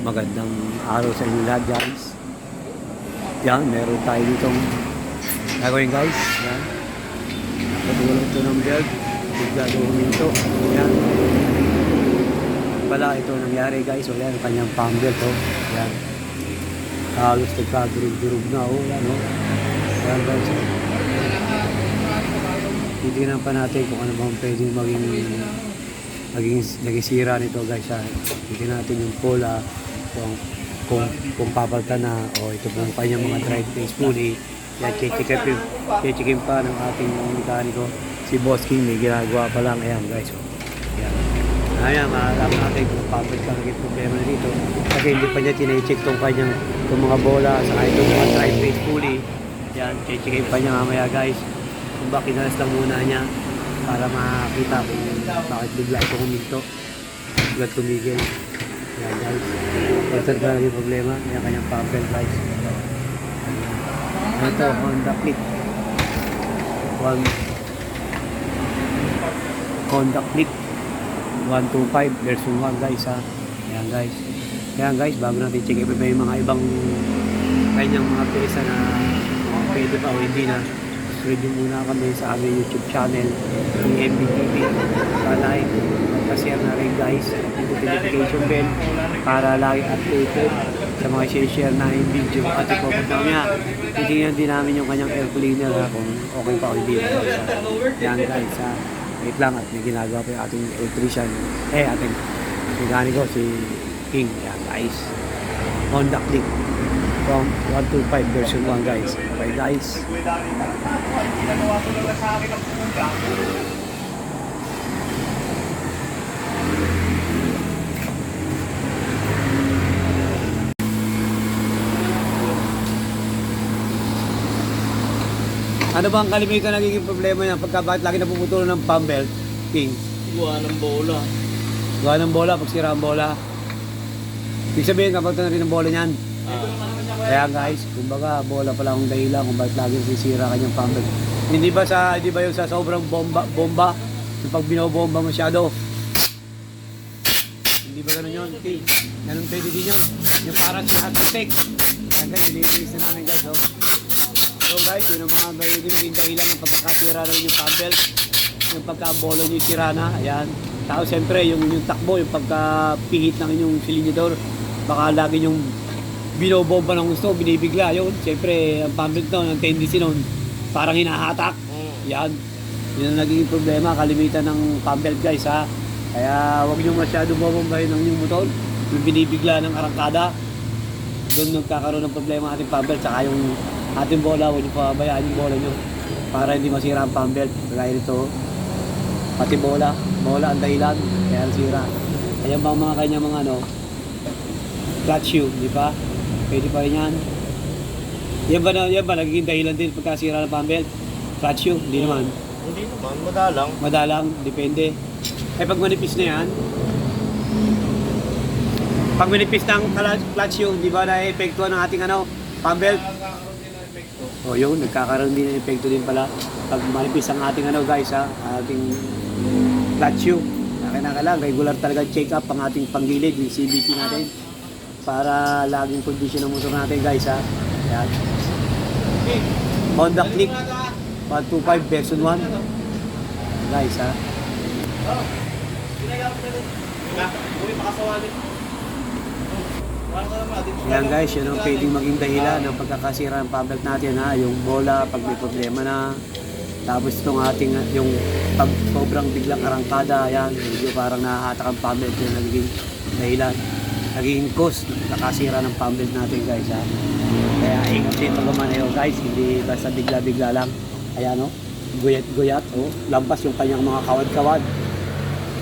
Magandang araw sa inyo lahat guys. Yan, meron tayo ditong gagawin guys. Yan. Nakatulong ito ng belt. Bigla ito huminto. Yan. Pala ito nangyari guys. O yan, kanyang palm belt. Oh. Yan. Halos nagkadurog-durog na. Oh. Yan, oh. Yan guys. Titignan pa natin kung ano bang pwedeng maging naging naging sira nito guys ha. Tingnan natin yung cola kung kung kung papalitan na o ito po yung kanyang mga drive face pulley yan chichikin chichikin pa ng ating mekaniko si Boss King may ginagawa pa lang. Ayan guys oh. yan ayan maalaman natin kung papalit ka naging problema na dito. Kasi hindi pa niya tinicheck tong kanyang itong mga bola sa itong mga drive face pulley yan chichikin pa niya mamaya guys kung bakit kinalas lang muna niya para makita kung bakit bigla ito huminto. Bigla tumigil yan guys ito talaga yung problema yan kanyang pumper guys ito Honda Click. One. Honda Click. 125 version 1 guys ha. Yan guys. Yan guys bago natin check may mga ibang kanyang mga pyesa na pwede pa o hindi na subscribe muna kami sa aming YouTube channel ng MBTV like mag-share na rin guys notification bell para lagi updated sa mga share na yung video. At ipopot mamaya titingnan din namin yung kanyang air cleaner ha, kung okay pa o hindi. Yan guys ha. Wait lang at may ginagawa pa yung ating electrician. Eh ating mekaniko si King. Yan guys. Honda Click from 125 version 1 guys bye guys Ano ba ang kalimitan nagiging problema niya pagka bakit lagi napuputulo ng pump belt? King. Gawa ng bola. Gawa ng bola, pag sira ang bola. Ibig sabihin, kapag na rin ang bola niyan. Ah, Kaya guys, kumbaga, bola pala ang dahilan kung bakit lagi sisira kanyang belt. Hindi ba sa, hindi ba yung sa sobrang bomba, bomba, yung pag binobomba masyado. Hindi ba ganun yun, King? Ganun pwede din yun. Yung parang sa stick. Kaya guys, binibigis na namin guys, oh. So guys, yun ang mga may naging dahilan ng pagkakasira ng yung pump belt. Yung pagkabolo nyo sira na, ayan. Tapos siyempre, yung, yung takbo, yung pagkapihit ng inyong silindidor, baka lagi yung binobomba ng gusto, binibigla. Yun, siyempre, ang belt nun, ang tendency nun, parang hinahatak. mm. Yan. Yun ang naging problema, kalimitan ng belt guys ha. Kaya huwag nyo masyado bobombahin ng inyong motor. Yung binibigla ng arangkada, doon nagkakaroon ng problema ang ating pump belt. Saka yung ating bola, huwag nyo pabayaan yung bola nyo para hindi masira ang pump belt. Kaya ito, pati bola, bola ang dahilan, kaya sira. Kaya bang mga kanya mga ano, clutch shoe, di ba? Pwede pa rin yan. Yan ba, na, yan ba nagiging dahilan din pagkasira ng pump belt? Clutch shoe? Hindi naman. Hindi naman, madalang. Madalang, depende. Eh pag manipis na yan, pag manipis ng clutch, yung, di ba na-epekto ng ating ano, pump belt? O yun, nagkakaroon din ng epekto din pala. Pag manipis ang ating ano guys ha, ating clutch shoe. Kailangan regular talaga check up ang ating panggilid, yung CVT natin. Para laging condition ng motor natin guys ha. Yan. Honda Click 125 version 1. Guys ha. Yan guys, yun ang pwedeng maging dahilan ng pagkakasira ng belt natin ha. Yung bola, pag may problema na. Tapos itong ating, yung pag sobrang biglang arangkada, yan, medyo parang nahahatak ang belt yung nagiging dahilan. Nagiging cause, nakasira ng pump natin guys ha. Kaya ingat din pag umanayo guys, hindi basta bigla-bigla lang. Ayan no, guyat-guyat, oh, lampas yung kanyang mga kawad-kawad.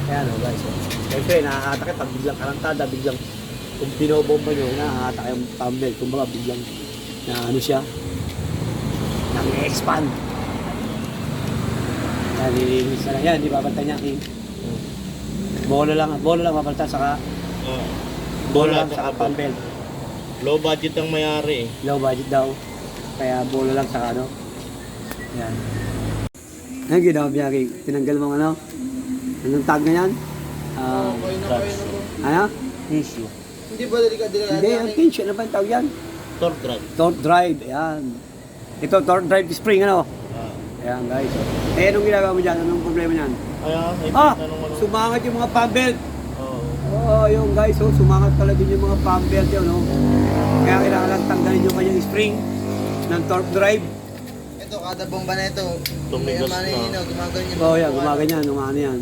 Ayan o guys. Oh. Siyempre, nakakatak pag biglang karangkada, biglang kung binobomba nyo, nakakatak yung thumbnail. Kung biglang na ano siya, nang-expand. Yan, nilinis na lang. Yan, di babalitan niya. King. Bola lang, bola lang babalitan, saka Ah, bola lang, saka thumbnail. Low budget ang mayari eh. Low budget daw. Kaya bola lang saka ano. Yan. Ano ginawa niya, King? Tinanggal mo ano? Anong tag na yan? Ah, Clutch. ano? Issue. Hindi ba delikado delikado? Hindi, ang tension, ano ba yung tawag yan? Torque drive. Torque drive, ayan. Ito, torque drive spring, ano? Ah. Ayan, guys. Eh, anong ginagawa mo dyan? Anong problema niyan? Kaya, ay, Ah, sumangat yung mga pump belt. Oo. Oo, oh, yung guys, oh, sumangat pala din yung mga pump belt yun, oh. Kaya kailangan tanggalin yung kanyang spring ng torque drive. Ito, kada bomba na ito. Tumigas na. manino, gumagano niya. Oo, oh, yan, gumaganyan, umano yan.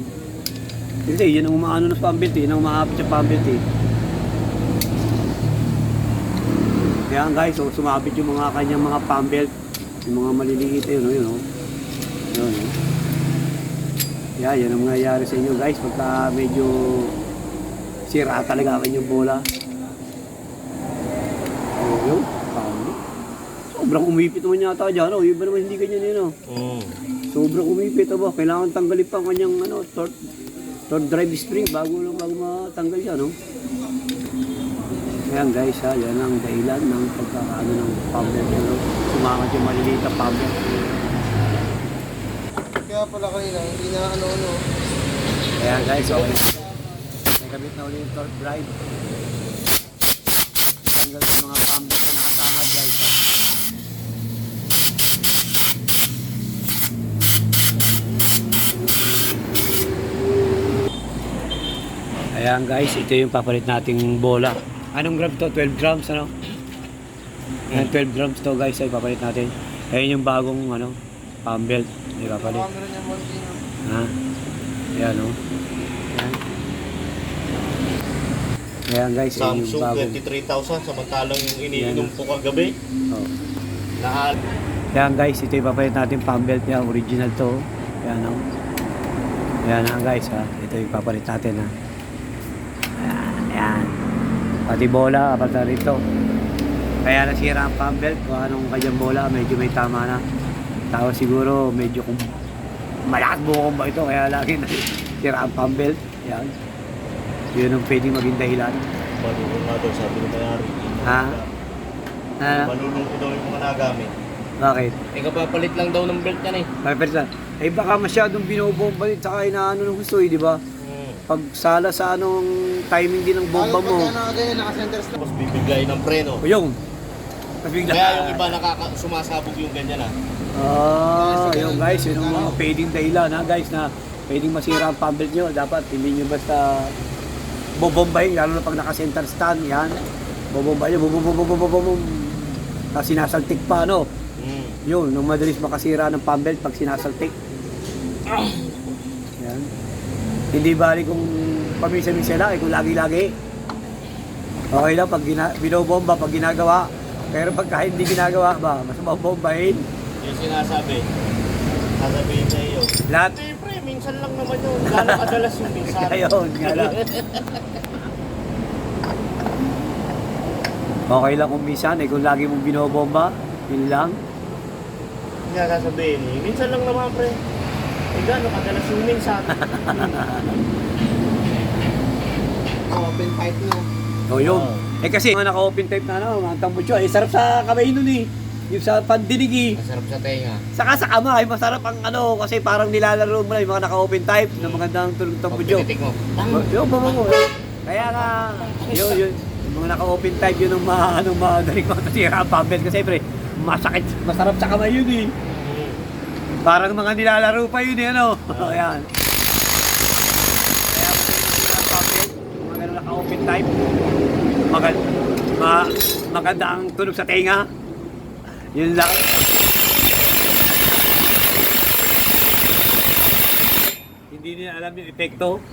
Hindi, yun ang umaano ng pump belt, eh. Yun ang umahapit yung pump belt, eh. Kaya guys, oh, sumabit yung mga kanyang mga pump belt. Yung mga maliliit, eh, yun, oh, yun, oh. Yun, oh. Yeah, yan ang mangyayari sa inyo guys pagka medyo sira talaga ang inyong bola. Oh, yun. Paano? Sobrang umipit naman yata dyan. Oh, iba naman hindi ganyan yun. Oh. Mm. Sobrang umipit. Aba, kailangan tanggalin pa ang kanyang ano, torque, torque drive spring bago, bago matanggal siya. No? Ayan guys, ha, yan ang dahilan ng pagkakaano ng pumper. Ano, sumangat yung maliliit na pumper. Kaya pala kanina, hindi na ano-ano. Ayan guys, okay. Nagamit na ulit yung torque drive. Tanggal yung mga pumper na nakatangat guys. Ha. Ayan guys, ito yung papalit nating bola. Anong gram to? 12 grams ano? Ayan, 12 grams to guys ay papalit natin. Ayan yung bagong ano, pump belt. Niya, Montino. Ha? Ayan o. Ayan. Ayan guys, ayan yung Samsung bagong. 23,000 samantalang yung iniinom ko kagabi. Oh. Na Ayan guys, ito yung papalit natin pump belt niya. Original to. Ayan o. Ayan na guys ha. Ito yung papalit natin ha. Ayan. Ayan. Pati bola, pati rito. Kaya nasira ang pump belt. Kung anong kanyang bola, medyo may tama na. Tapos siguro medyo kung malakas buong ba ito. Kaya lagi na sira ang pump belt. Ayan. Yun ang pwedeng maging dahilan. malulong nga daw sabi ng mayari. Ha? Ha? Malulong ko daw yung mga nagamit. Bakit? Eh kapapalit lang daw ng belt yan eh. Bakit sa eh baka masyadong binobomba din saka inaano ng gusto eh, di ba? Mm. Pag sala sa anong timing din ng bomba mo. Pagka nakaganyan, naka-center stop. Tapos bibigay ng preno. O yung. Nabigla. Kaya yung iba nakaka sumasabog yung ganyan ah. Ah, yung guys, yun ang mga pwedeng dahilan ha guys na pwedeng masira ang pump belt nyo. Dapat hindi nyo basta bobombahin, lalo na pag naka-center stand, yan. Bum bum. Tapos sinasaltik pa, no? Mm. Yun, nung madalis makasira ng pump belt pag sinasaltik. Yan. Hindi bali kung pamisa-misa lang, eh, kung lagi-lagi. Okay lang pag gina, binobomba, pag ginagawa. Pero pag kahit hindi ginagawa ba, mas mabombahin. Yung sinasabi. Sasabihin sa iyo. Lahat. Hindi pre, minsan lang naman yun. Gano'ng kadalas yung minsan. Ayun, nga lang. Okay lang kung minsan, eh, kung lagi mong binobomba, yun lang. Kaya sasabihin eh, minsan lang naman pre. Eh gano'ng kadalas yung minsan. Open pipe no. O yun. Oo. Eh kasi, mga naka-open type na ano, mga tambucho, eh, sarap sa kamay nun eh. Yung sa pandinig eh. Masarap sa tenga. Saka sa kamay, masarap ang ano, kasi parang nilalaro mo na yung mga naka-open type na magandang tulog Pag tambucho. tinitik mo. Yung mo. Kaya nga, yun, yun. Yung mga naka-open type yun ang mga, ano, madaling mga nasira ang pambet. Kasi siyempre, masakit, masarap sa kamay yun eh. Parang mga nilalaro pa yun eh, ano. Ayan. Kaya mga naka-open type. Maganda, ma, maganda ang tunog sa tenga. Yun lang. Hindi nila alam yung epekto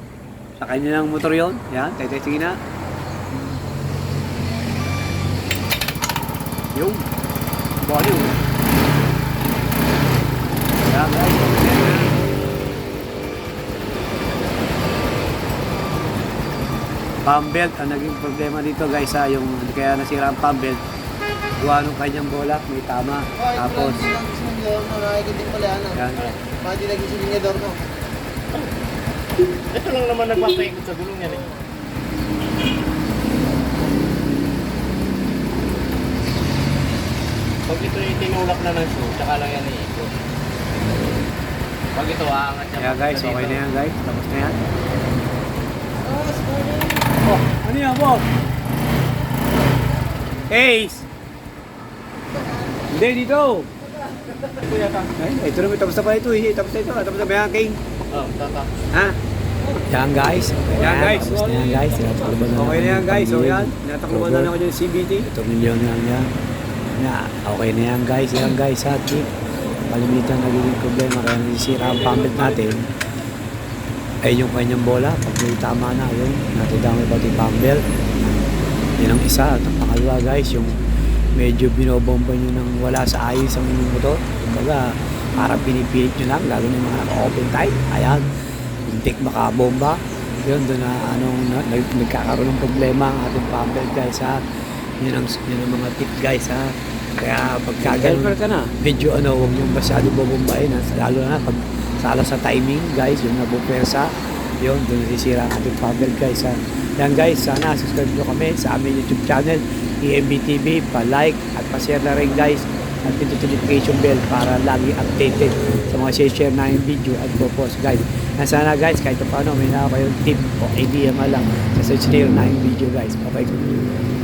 sa kanilang motor yon. Yan, tetestingin na. Yung. Bali yun. Yan guys. Pump belt ang naging problema dito guys ha, yung kaya nasira ang pump. Gawa nung kanyang bola, may tama. Tapos, Tapos. Lang sa door no, nakikita pala yan. ah. yan. Pati lagi sa linya door no. Ito lang naman nagpapaikot sa gulong yan eh. Pag ito yung tinulak na ng shoe, tsaka lang yan iikot. Pag ito, aangat niya. Kaya guys, okay na yan guys. Tapos na yan. Sorry. Oh, ano yan, boss? Ace! Hindi, dito! Ay, ito naman, tapos na pala ito eh. Tapos na ito, tapos na ba yan, King? Oh, tata. Ha? Yan guys. Yan, guys. Tapos na yan guys. Na Okay na yan guys. So yan. yung Natakluban na ako dyan CBT. Ito milyon lang yan. Na, okay na yan guys. Yan guys ha. Keep. Kalimitan nagiging problema kaya nasisira ang pambit natin. Ay yung kanyang bola. Pag may tama na yun. Natidamay pati pambel. Yan ang isa. At ang pangalawa guys. Yung medyo binobomba nyo nang wala sa ayos ang inyong motor. Kumbaga, parang pinipilit nyo lang. Lalo na yung mga naka-open tight. Ayan. Hintik makabomba. Yun, doon na anong na, nag, nagkakaroon ng problema ang ating pambel guys ha. Yun ang, yun ang mga tip guys ha. Kaya pagka ganun, ka na. medyo ano, huwag yung masyado bubumbayin. Ha? Lalo na pag sala sa timing, guys, yung nabupwersa, yun, doon nasisira ang ating pambel, guys. Ha? Yan, guys, sana subscribe nyo kami sa aming YouTube channel, EMB TV, pa-like at pa-share na rin, guys, at pindutin notification bell para lagi updated sa mga share na yung video at po-post, guys. Yan, sana, guys, kahit pa paano, may na kayong tip o idea man lang sa susunod na yung video, guys. Bye-bye.